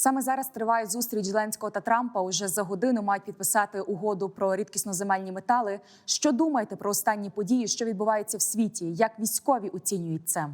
Саме зараз триває зустріч Зеленського та Трампа. Уже за годину мають підписати угоду про рідкісноземельні метали. Що думаєте про останні події, що відбувається в світі? Як військові оцінюють це?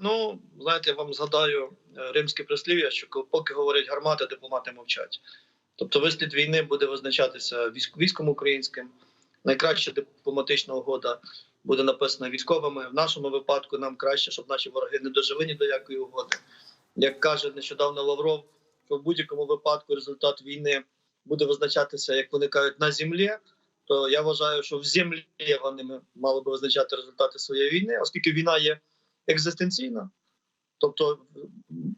Ну, знаєте, вам згадаю е, римське прислів'я, що поки говорять гармати, дипломати мовчать. Тобто вислід війни буде визначатися військ- військом українським. Найкраща дипломатична угода буде написана військовими. В нашому випадку нам краще, щоб наші вороги не дожили ні до якої угоди. Як каже нещодавно Лавров, що в будь-якому випадку результат війни буде визначатися, як вони кажуть, на землі. То я вважаю, що в землі вони мали би визначати результати своєї війни, оскільки війна є екзистенційна. Тобто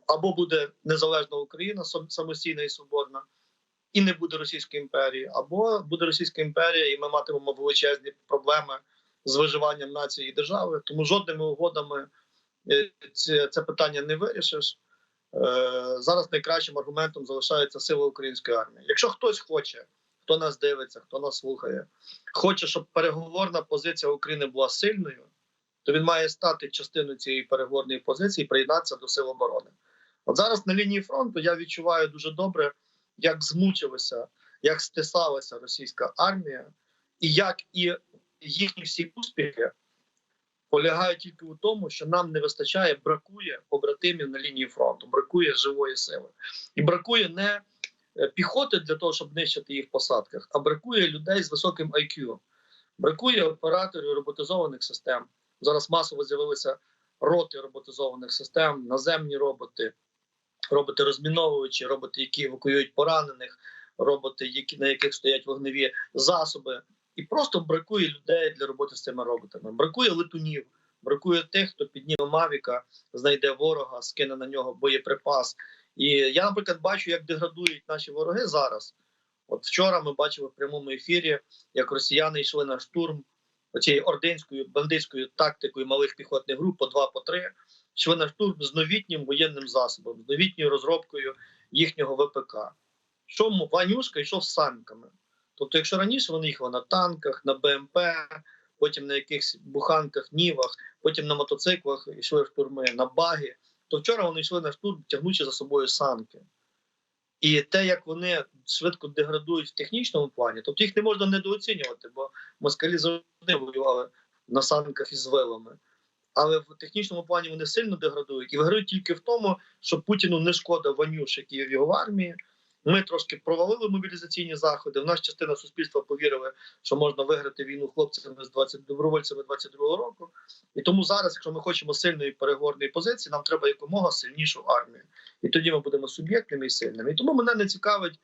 або буде незалежна Україна сам- самостійна і свободна, і не буде Російської імперії, або буде Російська імперія, і ми матимемо величезні проблеми з виживанням нації і держави. Тому жодними угодами е, це питання не вирішиш. Е, Зараз найкращим аргументом залишається сила української армії. Якщо хтось хоче, хто нас дивиться, хто нас слухає, хоче, щоб переговорна позиція України була сильною то він має стати частиною цієї переговорної позиції і приєднатися до сил оборони. От зараз на лінії фронту я відчуваю дуже добре, як змучилася, як стисалася російська армія, і як і їхні всі успіхи полягають тільки у тому, що нам не вистачає, бракує побратимів на лінії фронту, бракує живої сили. І бракує не е, піхоти для того, щоб нищити їх в посадках, а бракує людей з високим IQ. Бракує операторів роботизованих систем. Зараз масово з'явилися роти роботизованих систем, наземні роботи, роботи розміновувачі, роботи, які евакуюють поранених, роботи, які на яких стоять вогневі засоби. І просто бракує людей для роботи з цими роботами. Бракує летунів, бракує тих, хто підніме Мавіка, знайде ворога, скине на нього боєприпас. І я, наприклад, бачу, як деградують наші вороги зараз. От вчора ми бачили в прямому ефірі, як росіяни йшли на штурм оцією ординською бандитською тактикою малих піхотних груп по два по три, йшли на штурм з новітнім воєнним засобом, з новітньою розробкою їхнього ВПК. Що Ванюшка йшов з санками. Тобто, якщо раніше вони їхали на танках, на БМП, потім на якихось буханках, нівах, потім на мотоциклах йшли в штурми, на баги, то вчора вони йшли на штурм, тягнучи за собою санки. І те, як вони швидко деградують в технічному плані, тобто їх не можна недооцінювати, бо москалі завжди воювали на санках із вилами. Але в технічному плані вони сильно деградують і виграють тільки в тому, що Путіну не шкода Ванюш, який є в його армії. Ми трошки провалили мобілізаційні заходи. В нас частина суспільства повірили, що можна виграти війну хлопцями з 20 добровольцями 22-го року. І тому зараз, якщо ми хочемо сильної переговорної позиції, нам треба якомога сильнішу армію. І тоді ми будемо суб'єктними і сильними. І тому мене не цікавить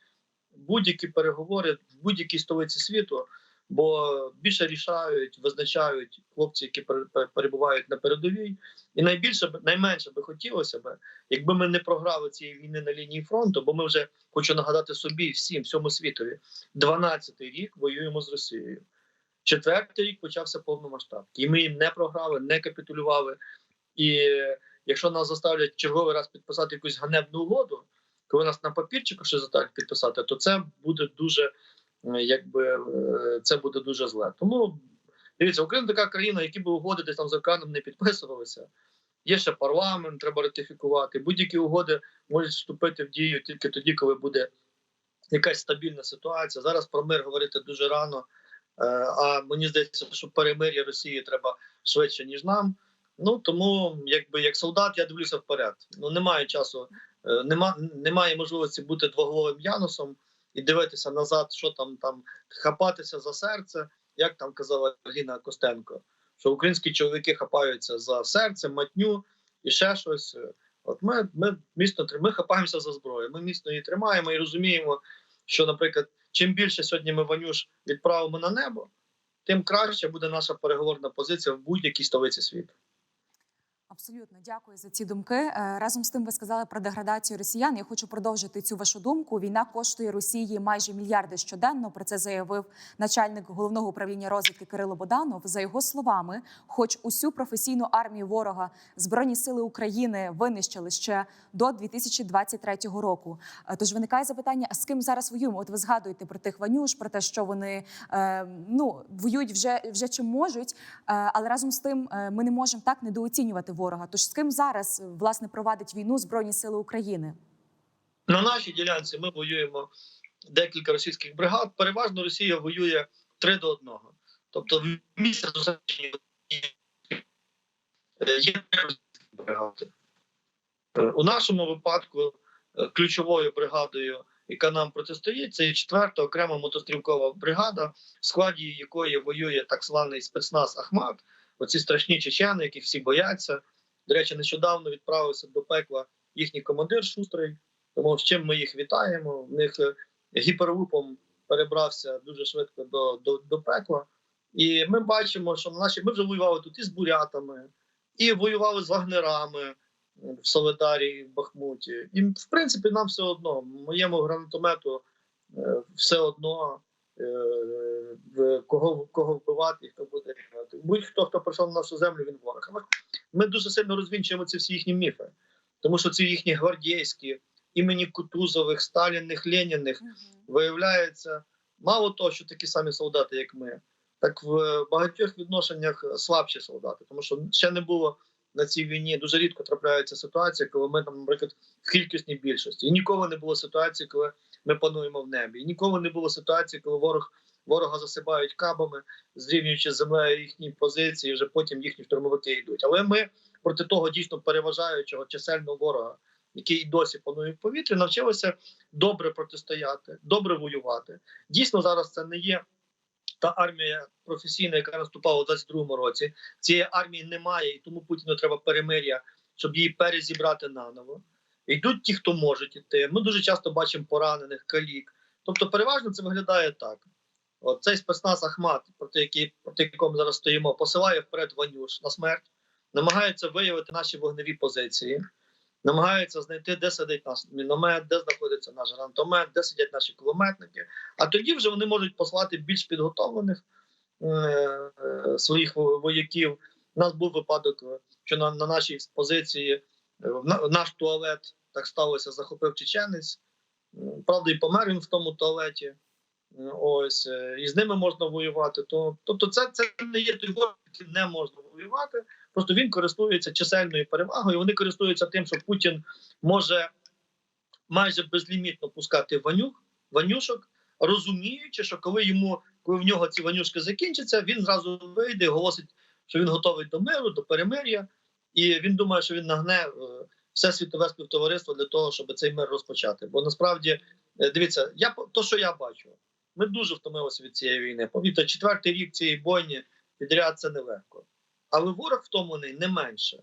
будь-які переговори в будь-якій столиці світу, бо більше рішають, визначають хлопці, які пере- пере- перебувають на передовій. І найбільше найменше би хотілося б, якби ми не програли цієї війни на лінії фронту, бо ми вже хочу нагадати собі всім, всьому світові, 12-й рік воюємо з Росією. Четвертий рік почався повномасштабний. І ми їм не програли, не капітулювали. І якщо нас заставлять черговий раз підписати якусь ганебну угоду, коли нас на папірчику ще заставлять підписати, то це буде дуже якби е, це буде дуже зле. Тому дивіться, Україна така країна, які би угоди десь там за океаном не підписувалися. Є ще парламент, треба ратифікувати. Будь-які угоди можуть вступити в дію тільки тоді, коли буде якась стабільна ситуація. Зараз про мир говорити дуже рано. Е, А мені здається, що перемир'я Росії треба швидше ніж нам. Ну тому, якби як солдат, я дивлюся вперед. Ну немає часу, е, нема, немає можливості бути двоголовим Янусом і дивитися назад, що там там хапатися за серце, як там казала Ліна Костенко, що українські чоловіки хапаються за серце, матню і ще щось. От ми, ми міцно ми хапаємося за зброю. Ми міцно її тримаємо і розуміємо, що, наприклад, чим більше сьогодні ми Ванюш відправимо на небо, тим краще буде наша переговорна позиція в будь-якій столиці світу. Абсолютно дякую за ці думки. Е, Разом з тим, ви сказали про деградацію росіян. Я хочу продовжити цю вашу думку. Війна коштує Росії майже мільярди щоденно. Про це заявив начальник головного управління розвідки Кирило Боданов. За його словами, хоч усю професійну армію ворога збройні сили України винищили ще до 2023 року. Е, Тож виникає запитання: а з ким зараз воюємо? От ви згадуєте про тих ванюш, про те, що вони е, ну воюють вже вже чим можуть, але разом з тим ми не можемо так недооцінювати ворога. Тож з ким зараз власне провадить війну Збройні Сили України? На нашій ділянці ми воюємо декілька російських бригад. Переважно Росія воює 3 до 1. Тобто в зосередження е, є бригади. Е, У нашому випадку е, ключовою бригадою, яка нам протистоїть, це четверта окрема мотострілкова бригада, в складі якої воює так званий спецназ Ахмат. Оці страшні чечени, яких всі бояться. До речі, нещодавно відправився до пекла їхній командир Шустрий. Тому з чим ми їх вітаємо. В них е, гіперлупом перебрався дуже швидко до, до, до пекла. І ми бачимо, що наші ми вже воювали тут і з бурятами, і воювали з вагнерами е, в Соледарі, і в Бахмуті. І в принципі, нам все одно. Моєму гранатомету е, все одно. В Кого кого вбивати, хто буде. Будь-хто, хто прийшов на нашу землю, він ворог. Але Ми дуже сильно розвінчуємо ці всі їхні міфи, тому що ці їхні гвардійські, імені Кутузових, Сталіних, Леніних, виявляється, мало того, що такі самі солдати, як ми, так в багатьох відношеннях слабші солдати, тому що ще не було на цій війні. Дуже рідко трапляється ситуація, коли ми там, наприклад, в кількісній більшості. І ніколи не було ситуації, коли ми пануємо в небі. І ніколи не було ситуації, коли ворог ворога засипають кабами, зрівнюючи з землею їхні позиції, вже потім їхні штурмовики йдуть. Але ми проти того дійсно переважаючого чисельного ворога, який досі панує в повітрі, навчилися добре протистояти, добре воювати. Дійсно, зараз це не є та армія професійна, яка наступала у 22-му році. Цієї армії немає, і тому Путіну треба перемир'я, щоб її перезібрати наново. Йдуть ті, хто можуть іти. Ми дуже часто бачимо поранених, калік. Тобто, переважно це виглядає так. Цей спецназ Ахмат, проти який проти якого зараз стоїмо, посилає вперед Ванюш на смерть, намагається виявити наші вогневі позиції, намагається знайти, де сидить наш міномет, де знаходиться наш гранатомет, де сидять наші кулеметники. А тоді вже вони можуть послати більш підготовлених е, е, своїх вояків. У нас був випадок, що на, на нашій позиції е, в наш туалет так сталося, захопив чеченець. Правда, і помер він в тому туалеті. Ось е, і з ними можна воювати. То тобто, це, це не є той ворог, яким не можна воювати. Просто він користується чисельною перевагою. Вони користуються тим, що Путін може майже безлімітно пускати ванюк, ванюшок, розуміючи, що коли йому, коли в нього ці ванюшки закінчаться, він зразу вийде і оголосить, що він готовий до миру, до перемир'я, і він думає, що він нагне е, все світове співтовариство для того, щоб цей мир розпочати. Бо насправді, е, дивіться, я то, що я бачу, ми дуже втомилися від цієї війни. Повірте, четвертий рік цієї бойні підряд це нелегко. Але ворог втомлений не менше.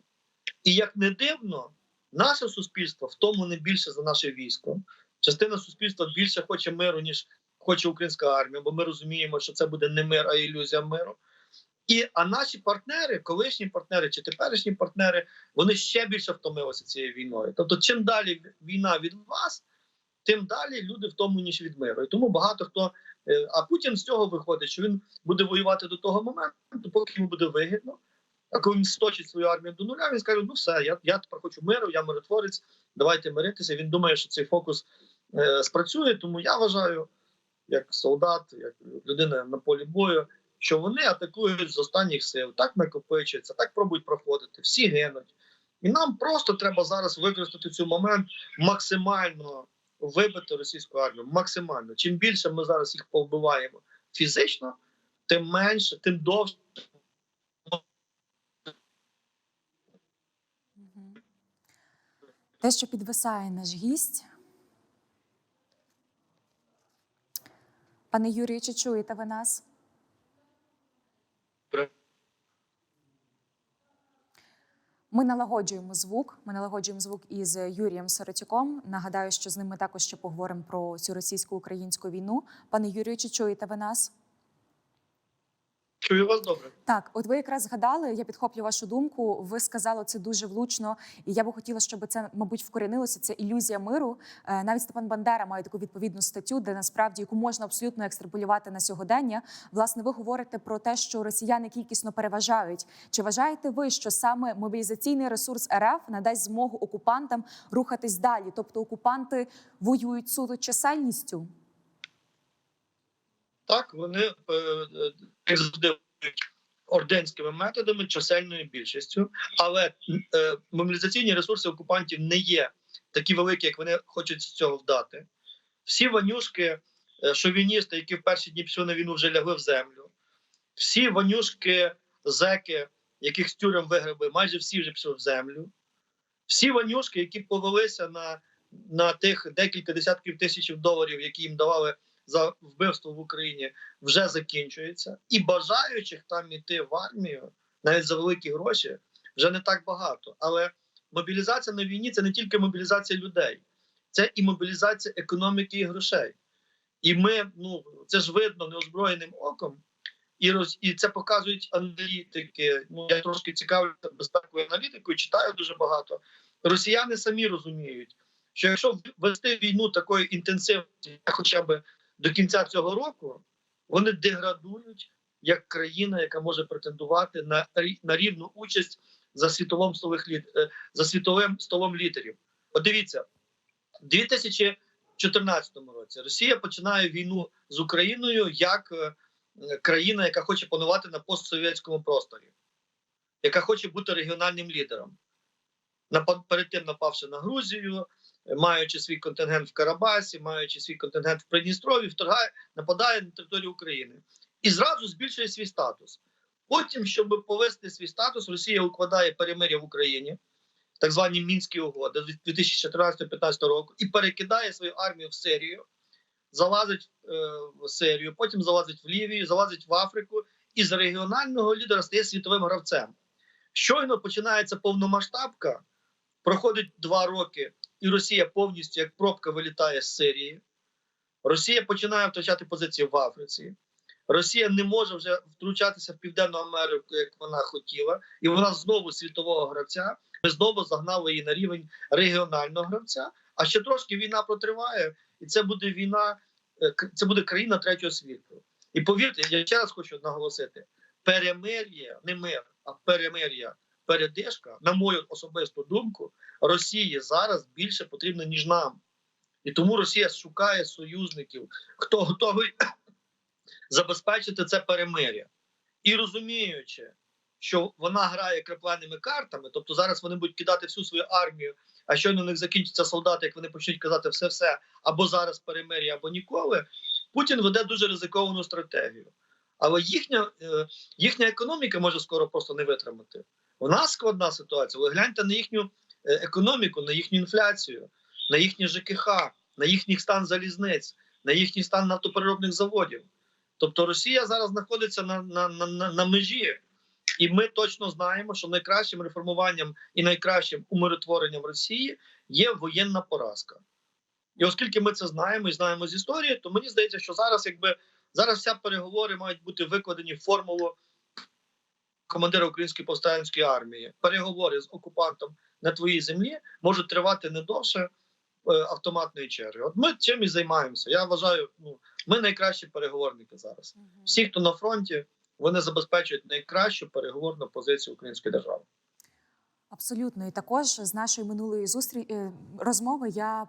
І як не дивно, наше суспільство втомлене більше за наше військо. Частина суспільства більше хоче миру, ніж хоче українська армія, бо ми розуміємо, що це буде не мир, а ілюзія миру. І а наші партнери, колишні партнери чи теперішні партнери, вони ще більше втомилися цією війною. Тобто, чим далі війна від вас, тим далі люди втомленіші від миру. І тому багато хто. е, А Путін з цього виходить, що він буде воювати до того моменту, поки йому буде вигідно. А коли він сточить свою армію до нуля, він скаже: ну все, я, я тепер хочу миру, я миротворець, давайте миритися. Він думає, що цей фокус е, спрацює. Тому я вважаю, як солдат, як людина на полі бою, що вони атакують з останніх сил, так накопичуються, так пробують проходити, всі гинуть. І нам просто треба зараз використати цей момент максимально вибити російську армію. Максимально. Чим більше ми зараз їх повбиваємо фізично, тим менше, тим довше. Те, що підвисає наш гість. Пане Юрію, чи чуєте ви нас? Ми налагоджуємо звук. Ми налагоджуємо звук із Юрієм Соротюком. Нагадаю, що з ним ми також ще поговоримо про цю російсько-українську війну. Пане Юрію, чи чуєте ви нас? Чую вас добре. Так, от ви якраз згадали, я підхоплю вашу думку. Ви сказали це дуже влучно, і я би хотіла, щоб це, мабуть, вкорінилося. Це ілюзія миру. Е, Навіть Степан Бандера має таку відповідну статтю, де насправді яку можна абсолютно екстраполювати на сьогодення. Власне, ви говорите про те, що росіяни кількісно переважають. Чи вважаєте ви, що саме мобілізаційний ресурс РФ надасть змогу окупантам рухатись далі? Тобто окупанти воюють суто чисельністю? Так, вони е, е, як завжди орденськими методами, чисельною більшістю, але е, мобілізаційні ресурси окупантів не є такі великі, як вони хочуть з цього вдати. Всі ванюшки, е, шовіністи, які в перші дні пішли на війну, вже лягли в землю. Всі ванюшки, зеки, яких з тюрем вигребли, майже всі вже пішли в землю. Всі ванюшки, які повелися на, на тих декілька десятків тисяч доларів, які їм давали за вбивство в Україні, вже закінчуються. І бажаючих там іти в армію, навіть за великі гроші, вже не так багато. Але мобілізація на війні це не тільки мобілізація людей, це і мобілізація економіки і грошей. І ми, ну це ж видно неозброєним оком, і роз і це показують аналітики. Ну я трошки цікавлюся безпековою аналітикою, читаю дуже багато. Росіяни самі розуміють, що якщо вести війну такої інтенсивності, хоча б до кінця цього року, вони деградують як країна, яка може претендувати на на рівну участь за світовим столих е, за світовим столом лідерів. От дивіться, у 2014 році Росія починає війну з Україною як е, країна, яка хоче панувати на постсовєтському просторі, яка хоче бути регіональним лідером. Перед тим напавши на Грузію, маючи свій контингент в Карабасі, маючи свій контингент в Придністрові, вторгає, нападає на територію України і зразу збільшує свій статус. Потім, щоб повести свій статус, Росія укладає перемир'я в Україні, так звані мінські угоди 2014-2015 року, і перекидає свою армію в Сирію, залазить е, в Сирію, потім залазить в Лівію, залазить в Африку, і з регіонального лідера стає світовим гравцем. Щойно починається повномасштабка, проходить два роки, і Росія повністю як пробка вилітає з Сирії. Росія починає втрачати позиції в Африці. Росія не може вже втручатися в Південну Америку, як вона хотіла, і вона знову світового гравця. Ми знову загнали її на рівень регіонального гравця. А ще трошки війна протриває, і це буде війна, е, це буде країна третього світу. І повірте, я ще раз хочу наголосити: перемир'я, не мир, а перемир'я, передишка, на мою особисту думку, Росії зараз більше потрібно, ніж нам. І тому Росія шукає союзників, хто готовий забезпечити це перемир'я. І розуміючи, що вона грає крапленими картами, тобто зараз вони будуть кидати всю свою армію, а щойно у них закінчаться солдати, як вони почнуть казати все-все, або зараз перемир'я, або ніколи. Путін веде дуже ризиковану стратегію. Але їхня, е, їхня економіка може скоро просто не витримати. У нас складна ситуація. Ви гляньте на їхню е, економіку, на їхню інфляцію, на їхнє ЖКХ, на їхній стан залізниць, на їхній стан нафтопереробних заводів. Тобто Росія зараз знаходиться на, на, на, на, на межі, і ми точно знаємо, що найкращим реформуванням і найкращим умиротворенням Росії є воєнна поразка. І оскільки ми це знаємо і знаємо з історії, то мені здається, що зараз, якби зараз вся переговори мають бути викладені в формулу командира української повстанської армії. Переговори з окупантом на твоїй землі можуть тривати не довше е, автоматної черги. От ми чим і займаємося. Я вважаю, ну ми найкращі переговорники зараз. Всі, хто на фронті, вони забезпечують найкращу переговорну позицію української держави. Абсолютно, і також з нашої минулої зустрі е, розмови я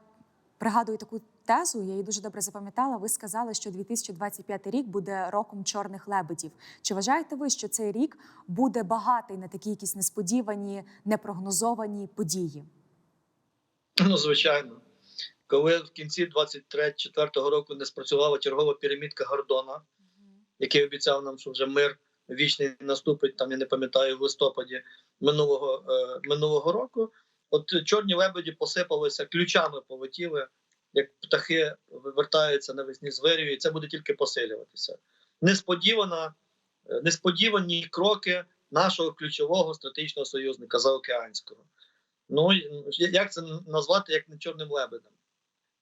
пригадую таку тезу. Я її дуже добре запам'ятала. Ви сказали, що 2025 рік буде роком чорних лебедів. Чи вважаєте ви, що цей рік буде багатий на такі якісь несподівані, непрогнозовані події? Ну, звичайно, коли в кінці 23-24 року не спрацювала чергова пірамідка Гордона, який обіцяв нам, що вже мир вічний наступить, там я не пам'ятаю в листопаді минулого е, минулого року. От чорні лебеді посипалися, ключами полетіли, як птахи вивертаються навесні з і це буде тільки посилюватися. Несподівана, е, несподівані кроки нашого ключового стратегічного союзника заокеанського. Ну як це назвати як не чорним лебедем?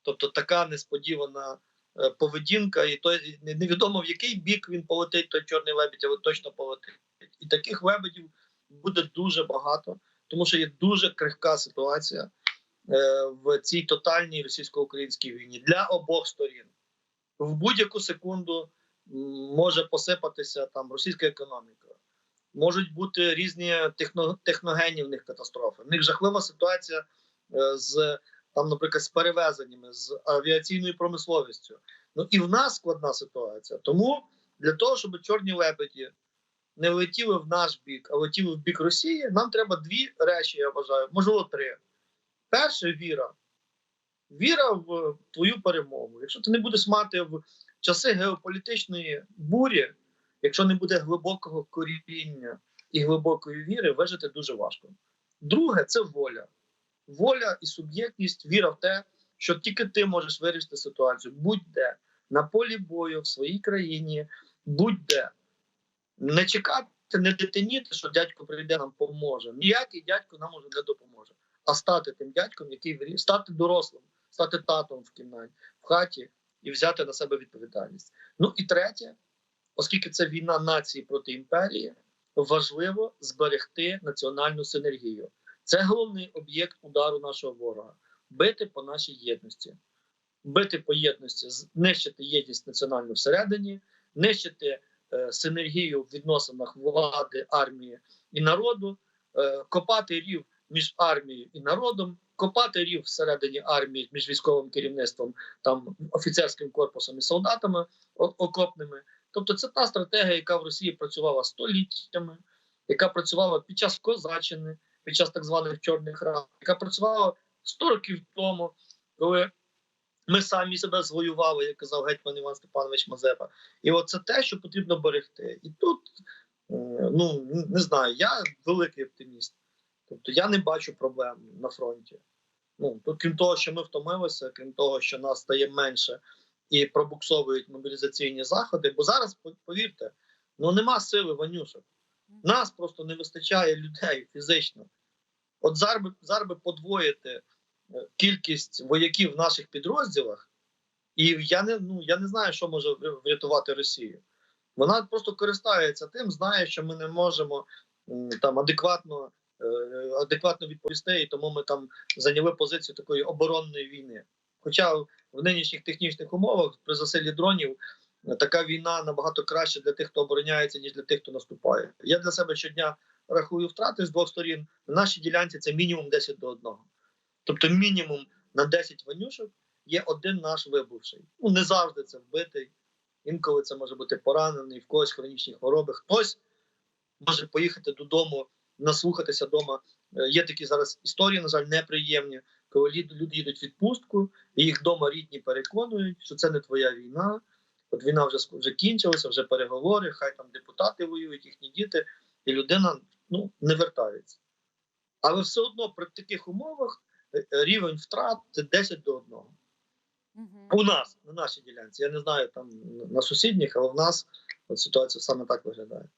Тобто така несподівана е, поведінка, і той невідомо в який бік він полетить, той чорний лебідь, але точно полетить. І таких лебедів буде дуже багато, тому що є дуже крихка ситуація в цій тотальній російсько-українській війні для обох сторін. В будь-яку секунду може посипатися там російська економіка. Можуть бути різні техно, техногенні в них катастрофи. В них жахлива ситуація е, з там, наприклад, з перевезеннями, з авіаційною промисловістю. Ну і в нас складна ситуація. Тому для того, щоб чорні лебеді не летіли в наш бік, а летіли в бік Росії, нам треба дві речі, я вважаю, можливо, три. Перше віра. віра в твою перемогу. Якщо ти не будеш мати в часи геополітичної бурі, якщо не буде глибокого коріння і глибокої віри, вижити дуже важко. Друге це воля. Воля і суб'єктність, віра в те, що тільки ти можеш вирішити ситуацію. Будь-де на полі бою, в своїй країні, будь-де. Не чекати, не дитиніти, що дядько прийде нам поможе. Ніякий дядько нам уже не допоможе. А стати тим дядьком, який вирі- стати дорослим, стати татом в кімнаті, в хаті і взяти на себе відповідальність. Ну і третє, оскільки це війна нації проти імперії, важливо зберегти національну синергію. Це головний об'єкт удару нашого ворога бити по нашій єдності, бити по єдності, знищити єдність національну всередині, нищити е, синергію в відносинах влади, армії і народу, е, копати рів між армією і народом, копати рів всередині армії між військовим керівництвом, там офіцерським корпусом і солдатами окопними. Тобто, це та стратегія, яка в Росії працювала століттями, яка працювала під час козаччини, під час так званих чорних рад, яка працювала 100 років тому, коли ми самі себе звоювали, як казав гетьман Іван Степанович Мазепа. І от це те, що потрібно берегти. І тут, е, ну не знаю, я великий оптиміст. Тобто я не бачу проблем на фронті. Ну тут, крім того, що ми втомилися, крім того, що нас стає менше і пробуксовують мобілізаційні заходи. Бо зараз, повірте, ну нема сили ванюшок. Нас просто не вистачає людей фізично. От зараз би, зараз би подвоїти е, кількість вояків в наших підрозділах, і я не, ну, я не знаю, що може врятувати Росію. Вона просто користається тим, знає, що ми не можемо там адекватно, адекватно відповісти, і тому ми там зайняли позицію такої оборонної війни. Хоча в нинішніх технічних умовах при засиллі дронів е, така війна набагато краще для тих, хто обороняється, ніж для тих, хто наступає. Я для себе щодня рахую втрати з двох сторін. На нашій ділянці це мінімум 10 до 1. Тобто, мінімум на 10 ванюшок є один наш вибувший. Ну не завжди це вбитий. Інколи це може бути поранений, в когось хронічні хвороби. Хтось може поїхати додому, наслухатися вдома. Е, Є такі зараз історії, на жаль, неприємні, коли люди їдуть в відпустку, і їх вдома рідні переконують, що це не твоя війна. От війна вже вже кінчилася, вже переговори, хай там депутати воюють, їхні діти, і людина ну, не вертається. Але все одно при таких умовах е, е, рівень втрат це 10 до 1. Мгм. У нас, на нашій ділянці. Я не знаю там на сусідніх, але в нас от ситуація саме так виглядає.